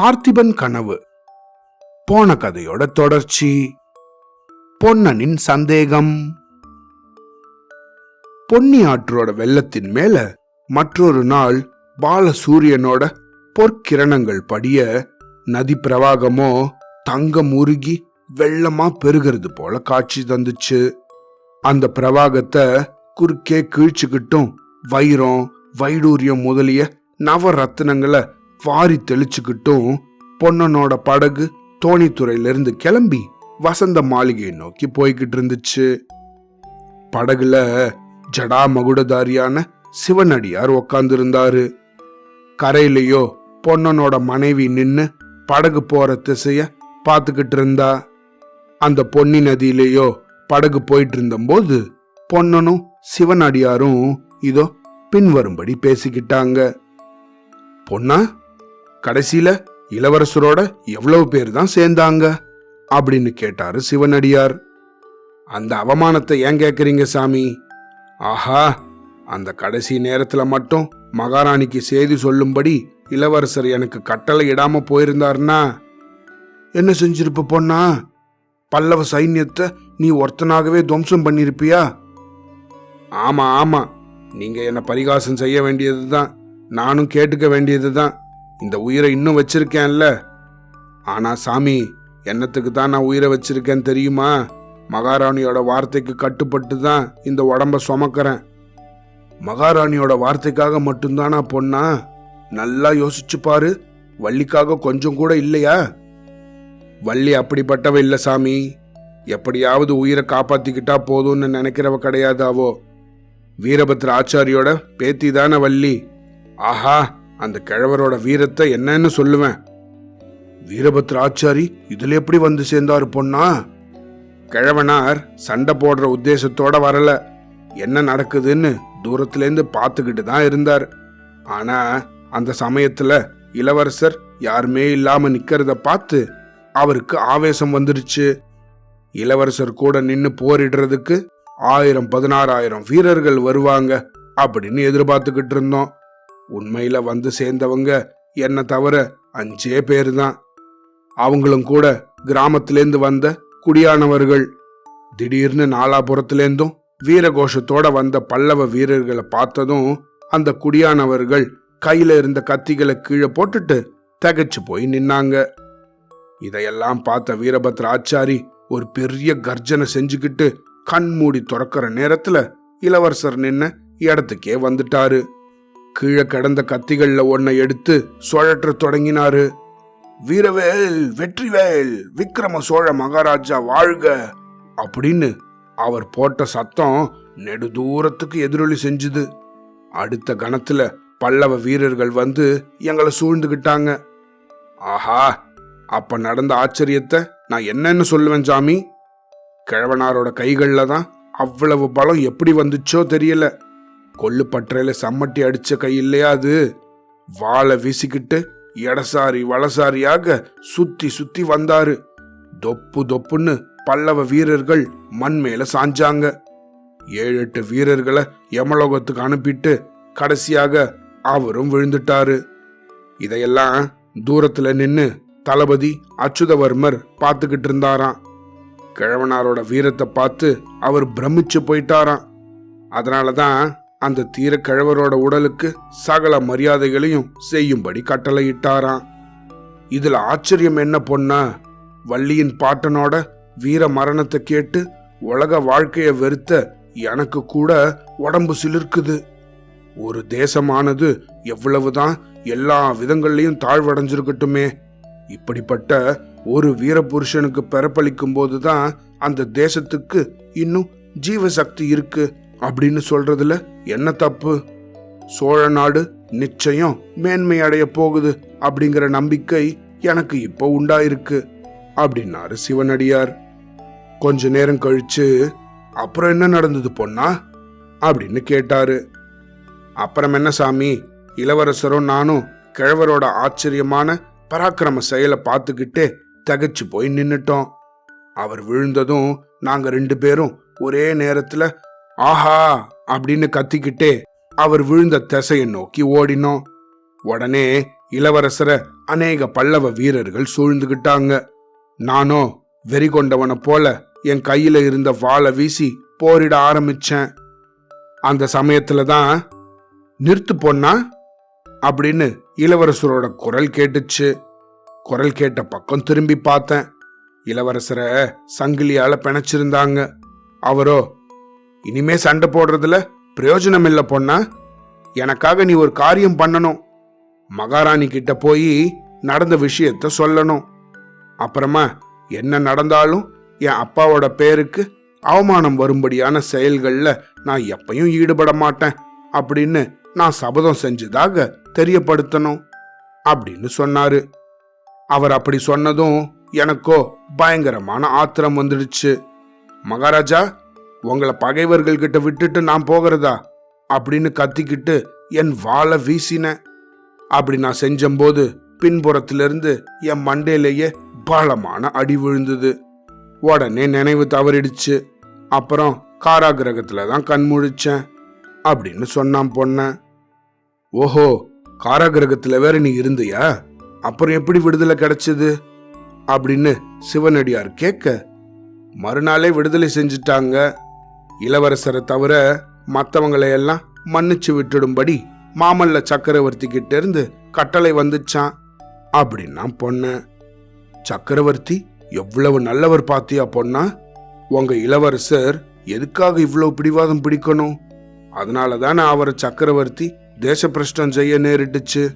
பார்த்திபன் கனவு. போன கதையோட தொடர்ச்சி. பொன்னனின் சந்தேகம். பொன்னி ஆற்றோட வெள்ளத்தின் மேல மற்றொரு நாள் பாலசூரியனோட பொற்கிரணங்கள் படிய நதி பிரவாகமோ தங்கம் உருகி வெள்ளமா பெருகிறது போல காட்சி தந்துச்சு. அந்த பிரவாகத்தை குறுக்கே கிழிச்சுக்கிட்டும் வைரம் வைடூரியம் முதலிய நவரத்தினங்களை வாரி தெளிச்சுக்கிட்டும் பொன்னனோட படகு தோணித்துறையிலிருந்து கிளம்பி வசந்த மாளிகையை நோக்கி போய்கிட்டு இருந்துச்சு படகுல ஜடா மகுடதாரியான சிவனடியார் உக்காந்துருந்தாரு. கரையிலையோ பொன்னனோட மனைவி நின்னு படகு போற திசைய பார்த்துக்கிட்டு இருந்தா அந்த பொன்னி நதியிலேயோ படகு போயிட்டு இருந்தபோது பொன்னனும் சிவனடியாரும் இதோ பின்வரும்படி பேசிக்கிட்டாங்க. பொண்ணா? கடைசியில இளவரசரோட எவ்வளவு பேர் தான் சேர்ந்தாங்க? அப்படின்னு கேட்டாரு சிவனடியார். அந்த அவமானத்தை ஏன் கேக்குறீங்க சாமி? ஆஹா அந்த கடைசி நேரத்துல மட்டும் மகாராணிக்கு செய்தி சொல்லும்படி இளவரசர் எனக்கு கட்டளை இடாம போயிருந்தாருன்னா? என்ன செஞ்சிருப்ப பொன்னா பல்லவ சைன்யத்தை நீ ஒருத்தனாகவே துவம்சம் பண்ணிருப்பியா? ஆமா ஆமா. நீங்க என்ன பரிகாசம் செய்ய வேண்டியதுதான். நானும் கேட்டுக்க வேண்டியது தான் இந்த உயிரை இன்னும் வச்சிருக்கேன்ல. ஆனா சாமி என்னத்துக்கு தான் நான் உயிரை வச்சிருக்கேன் தெரியுமா? மகாராணியோட வார்த்தைக்கு கட்டுப்பட்டு தான் இந்த உடம்ப சுமக்கிறேன். மகாராணியோட வார்த்தைக்காக மட்டும்தானா பொண்ணா? நல்லா யோசிச்சு பாரு. வள்ளிக்காக கொஞ்சம் கூட இல்லையா? வள்ளி அப்படிப்பட்டவ இல்ல சாமி. எப்படியாவது உயிரை காப்பாத்திக்கிட்டா போதும்னு நினைக்கிறவ கிடையாதாவோ? வீரபத்ர ஆச்சாரியோட பேத்தி தானே வள்ளி. ஆஹா அந்த கிழவரோட வீரத்தை என்னன்னு சொல்லுவேன். வீரபத்ர ஆச்சாரி இதுல எப்படி வந்து சேர்ந்தாரு பொண்ணா கிழவனார் சண்டை போடுற உத்தேசத்தோட வரல. என்ன நடக்குதுன்னு தூரத்திலேருந்து பார்த்துக்கிட்டு தான் இருந்தார். ஆனா அந்த சமயத்துல இளவரசர் யாருமே இல்லாம நிக்கிறத பார்த்து அவருக்கு ஆவேசம் வந்துருச்சு. இளவரசர் கூட நின்னு போரிடுறதுக்கு ஆயிரம் பதினாறாயிரம் வீரர்கள் வருவாங்க அப்படின்னு எதிர்பார்த்துக்கிட்டு இருந்தோம். உண்மையில வந்து சேர்ந்தவங்க என்ன தவிர அஞ்சே பேர் தான் அவங்களும் கூட கிராமத்திலேருந்து வந்த குடியானவர்கள். திடீர்னு நாலாபுரத்திலேருந்தும் வீரகோஷத்தோட வந்த பல்லவ வீரர்களை பார்த்ததும் அந்த குடியானவர்கள் கையில இருந்த கத்திகளை கீழே போட்டுட்டு தகைச்சு போய் நின்னாங்க. இதையெல்லாம் பார்த்த வீரபத்ர ஆச்சாரி ஒரு பெரிய கர்ஜனை செஞ்சுக்கிட்டு கண்மூடி துறக்கிற நேரத்துல இளவரசர் நின்ன இடத்துக்கே வந்துட்டாரு. கீழே கடந்த கத்திகள்ல ஒன்னை எடுத்து சுழற்ற தொடங்கினாரு. வீரவேல் வெற்றிவேல் விக்ரம சோழ மகாராஜா வாழ்க! அப்படின்னு அவர் போட்ட சத்தம் நெடு தூரத்துக்கு எதிரொலி செஞ்சுது. அடுத்த கணத்துல பல்லவ வீரர்கள் வந்து எங்களை சூழ்ந்துகிட்டாங்க. ஆஹா! அப்ப நடந்த ஆச்சரியத்தை நான் என்னன்னு சொல்லுவேன் சாமி. கிழவனாரோட கைகள்ல தான் அவ்வளவு பலம் எப்படி வந்துச்சோ தெரியல. கொள்ளு பற்றையில சம்மட்டி அடிச்ச கை இல்லையா அது? வாழை வீசிக்கிட்டு இடசாரி வலசாரியாக சுத்தி சுத்தி வந்தாரு. தொப்பு தொப்புன்னு பல்லவ வீரர்கள் மண் மேல சாஞ்சாங்க. ஏழு எட்டு வீரர்களை யமலோகத்துக்கு அனுப்பிட்டு கடைசியாக அவரும் விழுந்துட்டாரு. இதையெல்லாம் தூரத்துல நின்னு தளபதி அச்சுதவர்மர் பார்த்துக்கிட்டு இருந்தாராம். கிழவனாரோட வீரத்தை பார்த்து அவர் பிரமிச்சு போயிட்டாராம். அதனால தான் அந்த தீரக்கிழவரோட உடலுக்கு சகல மரியாதைகளையும் செய்யும்படி கட்டளையிட்டாராம். இதுல ஆச்சரியம் என்ன பொண்ணா வள்ளியின் பாட்டனோட வீர மரணத்தை கேட்டு உலக வாழ்க்கைய வெறுத்த எனக்கு கூட உடம்பு சிலிர்க்குது. ஒரு தேசமானது எவ்வளவுதான் எல்லா விதங்கள்லையும் தாழ்வடைஞ்சிருக்கட்டுமே. இப்படிப்பட்ட ஒரு வீரபுருஷனுக்கு பிறப்பளிக்கும் போதுதான் அந்த தேசத்துக்கு இன்னும் ஜீவசக்தி இருக்கு. அப்படின்னு சொல்றதுல என்ன தப்பு? சோழ நாடு நிச்சயம் மேன்மை அடைய போகுது அப்படிங்கிற நம்பிக்கை எனக்கு இப்போ உண்டாயிருக்கு அப்படின்னாரு சிவனடியார். கொஞ்ச நேரம் கழிச்சு அப்புறம் என்ன நடந்தது பொண்ணா? அப்படின்னு கேட்டாரு. அப்புறம் என்ன சாமி? இளவரசரும் நானும் கிழவரோட ஆச்சரியமான பராக்கிரம செயலை பார்த்துக்கிட்டே தகைச்சு போய் நின்னுட்டோம். அவர் விழுந்ததும் நாங்க ரெண்டு பேரும் ஒரே நேரத்துல ஆஹா அப்படின்னு கத்திக்கிட்டே அவர் விழுந்த திசையை நோக்கி ஓடினோம். உடனே இளவரசரை அநேக பல்லவ வீரர்கள் சூழ்ந்துகிட்டாங்க. நானோ வெறி கொண்டவனை போல என் கையில இருந்த வாளை வீசி போரிட ஆரம்பிச்சேன். அந்த சமயத்துல தான் நிறுத்து பொண்ணா? அப்படின்னு இளவரசரோட குரல் கேட்டுச்சு. குரல் கேட்ட பக்கம் திரும்பி பார்த்தேன். இளவரசரை சங்கிலியால பிணைச்சிருந்தாங்க. அவரோ இனிமே சண்டை போடுறதுல பிரயோஜனம் இல்லை பொண்ணா. எனக்காக நீ ஒரு காரியம் பண்ணணும். மகாராணி கிட்ட போய் நடந்த விஷயத்த சொல்லணும். அப்புறமா என்ன நடந்தாலும் என் அப்பாவோட பேருக்கு அவமானம் வரும்படியான செயல்களில் நான் எப்பையும் ஈடுபட மாட்டேன். அப்படின்னு நான் சபதம் செஞ்சதாக தெரியப்படுத்தணும் அப்படின்னு சொன்னாரு. அவர் அப்படி சொன்னதும் எனக்கோ பயங்கரமான ஆத்திரம் வந்துடுச்சு. மகாராஜா உங்களை பகைவர்கள் கிட்ட விட்டுட்டு நான் போகிறதா? அப்படின்னு கத்திக்கிட்டு என் வாழை வீசினேன் அப்படி நான் செஞ்சம்போது பின்புறத்திலிருந்து என் மண்டையிலேயே பலமான அடி விழுந்தது. உடனே நினைவு தவறிடுச்சு. அப்புறம் காராகிரகத்துல தான் கண் முழிச்சேன் அப்படின்னு சொன்னான் பொண்ண. ஓஹோ காராகிரகத்துல வேற நீ இருந்தியா? அப்புறம் எப்படி விடுதலை கிடைச்சது? அப்படின்னு சிவனடியார் கேட்க மறுநாளே விடுதலை செஞ்சுட்டாங்க. இளவரசரை தவிர மற்றவங்களை எல்லாம் மன்னிச்சு விட்டுடும்படி மாமல்ல சக்கரவர்த்தி கிட்ட இருந்து கட்டளை வந்துச்சான். அப்படின்னா பொண்ணு. சக்கரவர்த்தி எவ்வளவு நல்லவர் பாத்தியா பொண்ணா? உங்க இளவரசர் எதுக்காக இவ்வளவு பிடிவாதம் பிடிக்கணும்? அதனால தானே அவரை சக்கரவர்த்தி தேசப்பிரஷ்டம் செய்ய நேரிட்டுச்சு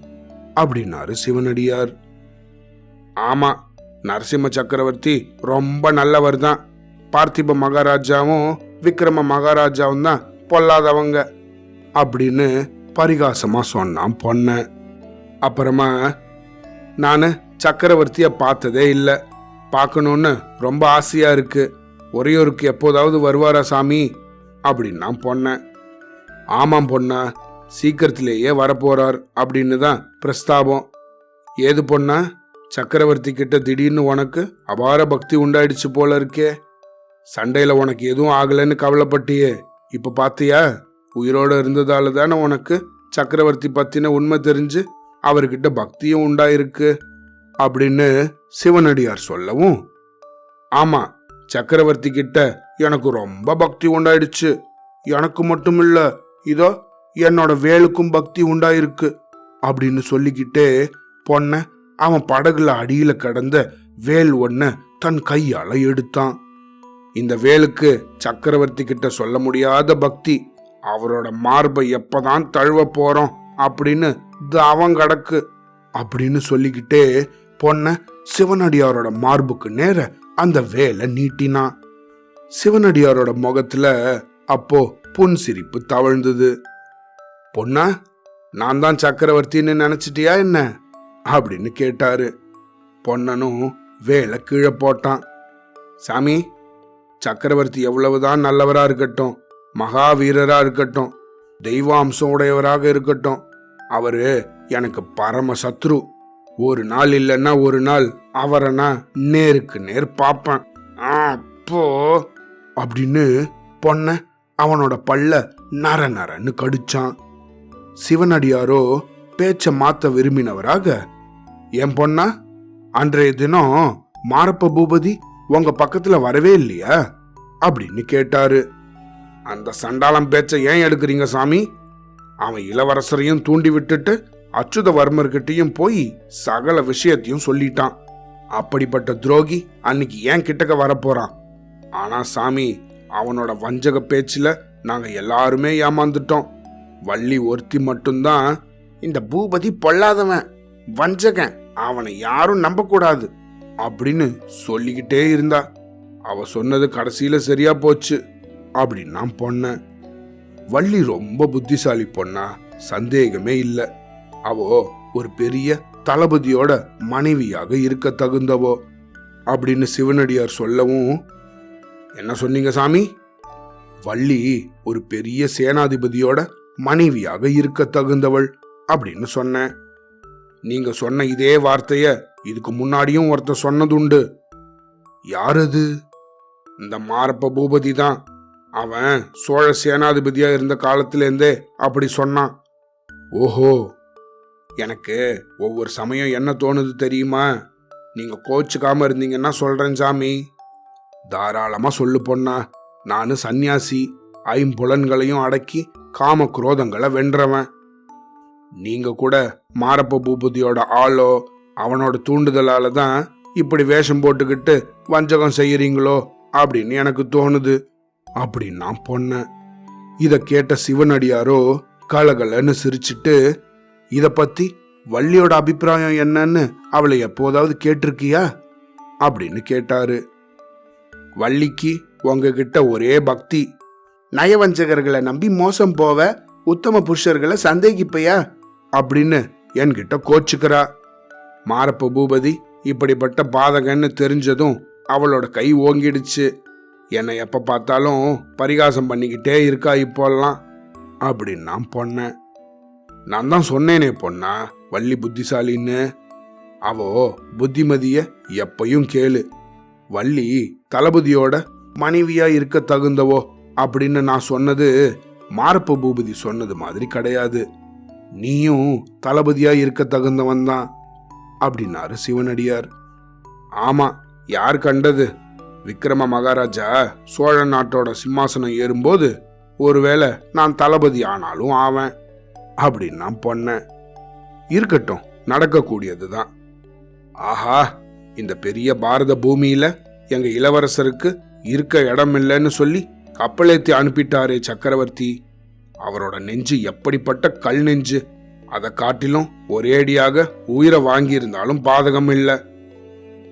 அப்படின்னாரு சிவனடியார். ஆமா நரசிம்ம சக்கரவர்த்தி ரொம்ப நல்லவர் தான் பார்த்திப மகாராஜாவும் விக்ரம மகாராஜாவும் தான் பொல்லாதவங்க அப்படின்னு பரிகாசமா சொன்னான் பொண்ண. அப்புறமா நான் சக்கரவர்த்திய பார்த்ததே இல்லை. பார்க்கணுன்னு ரொம்ப ஆசையா இருக்கு. ஒரையோருக்கு எப்போதாவது வருவாரா சாமி? அப்படின்னு நான் பொண்ணேன் ஆமாம் பொண்ணா சீக்கிரத்திலேயே வரப்போறார் அப்படின்னு தான் பிரஸ்தாபம். ஏது பொண்ணா சக்கரவர்த்தி கிட்ட திடீர்னு உனக்கு அபார பக்தி உண்டாயிடுச்சு போல இருக்கே. சண்டையில உனக்கு எதுவும் ஆகலைன்னு கவலைப்பட்டியே. இப்ப பாத்தியா? உயிரோட இருந்ததால தானே உனக்கு சக்கரவர்த்தி பத்தின உண்மை தெரிஞ்சு அவர்கிட்ட பக்தியும் உண்டாயிருக்கு அப்படின்னு சிவனடியார் சொல்லவும். ஆமா சக்கரவர்த்தி கிட்ட எனக்கு ரொம்ப பக்தி உண்டாயிடுச்சு. எனக்கு மட்டும் இல்லை இதோ என்னோட வேலுக்கும் பக்தி உண்டாயிருக்கு அப்படின்னு சொல்லிக்கிட்டே பொண்ண அவன் படகுல அடியில கடந்த வேல் ஒன்ன தன் கையால எடுத்தான். இந்த வேலுக்கு சக்கரவர்த்தி கிட்ட சொல்ல முடியாத பக்தி. அவரோட மார்பை எப்பதான் தழுவ போறோம் அப்படின்னு தவம் கடக்கு. அப்படின்னு சொல்லிக்கிட்டே பொண்ண சிவனடியாரோட மார்புக்கு நேர அந்த வேலை நீட்டினான் சிவனடியாரோட முகத்துல அப்போ புன் சிரிப்பு தவழ்ந்தது. பொண்ணா நான் தான் சக்கரவர்த்தின்னு நினைச்சிட்டியா என்ன? அப்படின்னு கேட்டாரு. பொன்னனும் வேலை கீழே போட்டான். சாமி சக்கரவர்த்தி எவ்வளவுதான் நல்லவரா இருக்கட்டும் மகாவீரரா இருக்கட்டும் தெய்வாம்சம் உடையவராக இருக்கட்டும் அவரு எனக்கு பரம சத்ரு. ஒரு நாள் இல்லைன்னா ஒரு நாள் அவரை நான் நேருக்கு நேர் பார்ப்பேன். அப்போ அப்படின்னு பொண்ண அவனோட பல்ல நர நரன்னு கடிச்சான். சிவனடியாரோ பேச்ச மாத்த விரும்பினவராக என் பொண்ணா அன்றைய தினம் மாரப்ப பூபதி உங்க பக்கத்துல வரவே இல்லையா? அப்படின்னு கேட்டாரு. அந்த சண்டாளம் பேச்ச ஏன் எடுக்கிறீங்க சாமி? அவன் இளவரசரையும் தூண்டி விட்டுட்டு அச்சுதவர்மர்கிட்டையும் போய் சகல விஷயத்தையும் சொல்லிட்டான். அப்படிப்பட்ட துரோகி அன்னைக்கு ஏன் கிட்டக்க வரப்போறான்? ஆனா சாமி அவனோட வஞ்சக பேச்சுல நாங்க எல்லாருமே ஏமாந்துட்டோம். வள்ளி ஒருத்தி மட்டும்தான் இந்த பூபதி பொல்லாதவன் வஞ்சகன். அவனை யாரும் நம்பக்கூடாது. அப்படின்னு சொல்லிக்கிட்டே இருந்தா. அவ சொன்னது கடைசியில சரியா போச்சு. அப்படின்னு நான் பொண்ணேன் வள்ளி ரொம்ப புத்திசாலி பொண்ணா சந்தேகமே இல்லை. அவோ ஒரு பெரிய தளபதியோட மனைவியாக இருக்க தகுந்தவோ அப்படின்னு சிவனடியார் சொல்லவும் என்ன சொன்னீங்க சாமி? வள்ளி ஒரு பெரிய சேனாதிபதியோட மனைவியாக இருக்க தகுந்தவள் அப்படின்னு சொன்னேன். நீங்க சொன்ன இதே வார்த்தைய இதுக்கு முன்னாடியும் ஒருத்தர் சொன்னதுண்டு. யார் அது இந்த மாரப்ப பூபதி தான். அவன் சோழ சேனாதிபதியா இருந்த காலத்திலேருந்தே அப்படி சொன்னான். ஓஹோ எனக்கு ஒவ்வொரு சமயம் என்ன தோணுது தெரியுமா? நீங்க கோச்சுக்காம இருந்தீங்கன்னா சொல்றேன் சாமி. தாராளமா சொல்லு பொண்ணா. நான் சந்நியாசி ஐம்புலன்களையும் அடக்கி காம குரோதங்களை வென்றவன். நீங்க கூட மாரப்ப பூபதியோட ஆளோ அவனோட தூண்டுதலால தான் இப்படி வேஷம் போட்டுக்கிட்டு வஞ்சகம் செய்யறீங்களோ அப்படின்னு எனக்கு தோணுது. அப்படின்னு நான் பொண்ணேன். இத கேட்ட சிவனடியாரோ கலகலன்னு சிரிச்சிட்டு இத பத்தி வள்ளியோட அபிப்பிராயம் என்னன்னு அவளை எப்போதாவது கேட்டிருக்கியா? அப்படின்னு கேட்டாரு. வள்ளிக்கு உங்ககிட்ட ஒரே பக்தி. நயவஞ்சகர்களை நம்பி மோசம் போவ உத்தம புருஷர்களை சந்தேகிப்பையா? அப்படின்னு என்கிட்ட கோச்சுக்கிறா. மாரப்ப பூபதி இப்படிப்பட்ட பாதகன்னு தெரிஞ்சதும் அவளோட கை ஓங்கிடுச்சு. என்னை எப்ப பார்த்தாலும் பரிகாசம் பண்ணிக்கிட்டே இருக்கா இப்போல்லாம் அப்படின்னு நான் பொண்ணேன். நான் தான் சொன்னேனே பொண்ணா வள்ளி புத்திசாலின்னு. அவோ புத்திமதிய எப்பையும் கேளு. வள்ளி தளபதியோட மனைவியா இருக்க தகுந்தவோ அப்படின்னு நான் சொன்னது மாரப்ப பூபதி சொன்னது மாதிரி கிடையாது. நீயும் தளபதியா இருக்க தகுந்தவன் தான் அப்படின்னாரு சிவனடியார். ஆமா யார் கண்டது? விக்ரம மகாராஜா சோழ நாட்டோட சிம்மாசனம் ஏறும்போது ஒருவேளை நான் தளபதி ஆனாலும் ஆவேன் அப்படின்னு நான் பொன்னேன். இருக்கட்டும் நடக்கக்கூடியதுதான் ஆஹா இந்த பெரிய பாரத பூமியில எங்க இளவரசருக்கு இருக்க இடம் இல்லைன்னு சொல்லி கப்பலேத்தி அனுப்பிட்டாரே சக்கரவர்த்தி. அவரோட நெஞ்சு எப்படிப்பட்ட கல் நெஞ்சு? அதை காட்டிலும் ஒரேடியாக உயிரை வாங்கியிருந்தாலும் பாதகம் இல்லை.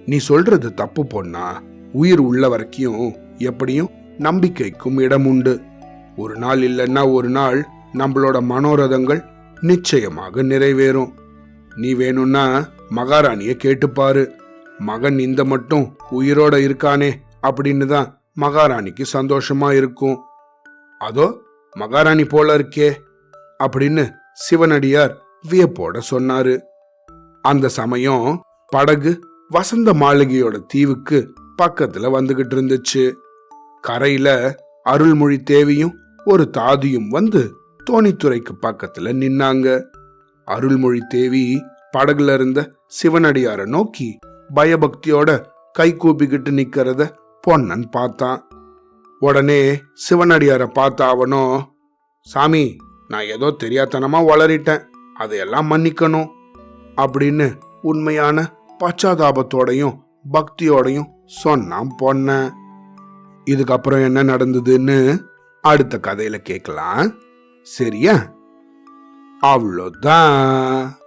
நீ சொல்றது தப்பு பொண்ணா? உயிர் உள்ள வரைக்கும் எப்படியும் நம்பிக்கைக்கும் இடம் உண்டு. ஒரு நாள் இல்லைன்னா ஒரு நாள் நம்மளோட மனோரதங்கள் நிச்சயமாக நிறைவேறும். நீ வேணும்னா மகாராணிய கேட்டுப்பாரு மகன் இந்த மட்டும் உயிரோட இருக்கானே அப்படின்னு தான் மகாராணிக்கு சந்தோஷமா இருக்கும். அதோ மகாராணி போல இருக்கே அப்படின்னு சிவனடியார் வியப்போட சொன்னாரு. அந்த சமயம் படகு வசந்த மாளிகையோட தீவுக்கு பக்கத்துல வந்துகிட்டு இருந்துச்சு. கரையில அருள்மொழி தேவியும் ஒரு தாதியும் வந்து தோணித்துறைக்கு பக்கத்துல நின்னாங்க. அருள்மொழி தேவி படகுல இருந்த சிவனடியார நோக்கி பயபக்தியோட கை கூப்பிக்கிட்டு நிக்கிறத பொன்னன் பார்த்தான். உடனே சிவனடியாரை பார்த்த அவனும் சாமி நான் ஏதோ தெரியாதனமா வளரிட்டேன். அதையெல்லாம் மன்னிக்கணும். அப்படின்னு உண்மையான பச்சாதாபத்தோடையும் பக்தியோடையும் சொன்னான் பொண்ண இதுக்கப்புறம் என்ன நடந்ததுன்னு அடுத்த கதையில கேட்கலாம். சரியா? அவ்வளோதான்.